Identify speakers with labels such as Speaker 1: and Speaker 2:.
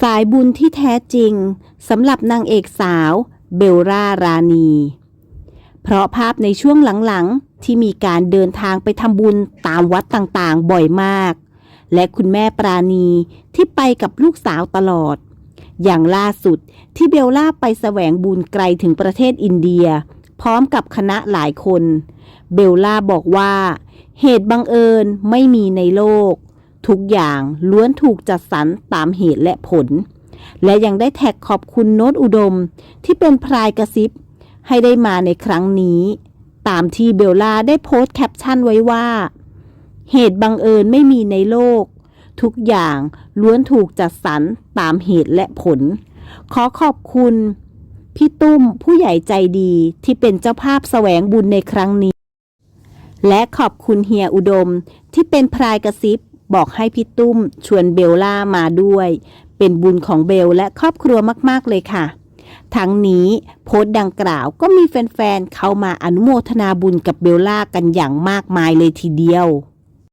Speaker 1: สายบุญที่แท้จริงสำหรับนางเอกสาวเบลล่ารานี เพราะภาพในช่วงหลังๆ ที่มีการเดินทางไปทำบุญตามวัดต่างๆ บ่อยมาก และคุณแม่ปราณีที่ไปกับลูกสาวตลอด อย่างล่าสุดที่เบลล่าไปแสวงบุญไกลถึงประเทศอินเดีย พร้อมกับคณะหลายคน เบลล่าบอกว่า เหตุบังเอิญไม่มีในโลก ทุกอย่างล้วนถูกจัดสรรตามเหตุและผล และยังได้แท็กขอบคุณโน้ตอุดม ที่เป็นพรายกระซิบ ให้ได้มาในครั้งนี้ ตามที่เบลล่าได้โพสต์แคปชั่นไว้ว่า เหตุบังเอิญไม่มีในโลก ทุกอย่างล้วนถูกจัดสรรตามเหตุและผล ขอขอบคุณ พี่ตุ้มผู้ใหญ่ใจดีที่เป็นเจ้าภาพแสวงบุญในครั้งนี้ และขอบคุณเฮียอุดมที่เป็นพรายกระซิบ บอกให้พี่ตุ้มชวนเบลล่ามาด้วย เป็นบุญของเบลและครอบครัวมาก ๆ เลยค่ะ ทั้งนี้โพสต์ดังกล่าวก็มีแฟน ๆ เข้ามาอนุโมทนาบุญกับเบลล่ากันอย่างมากมายเลยทีเดียว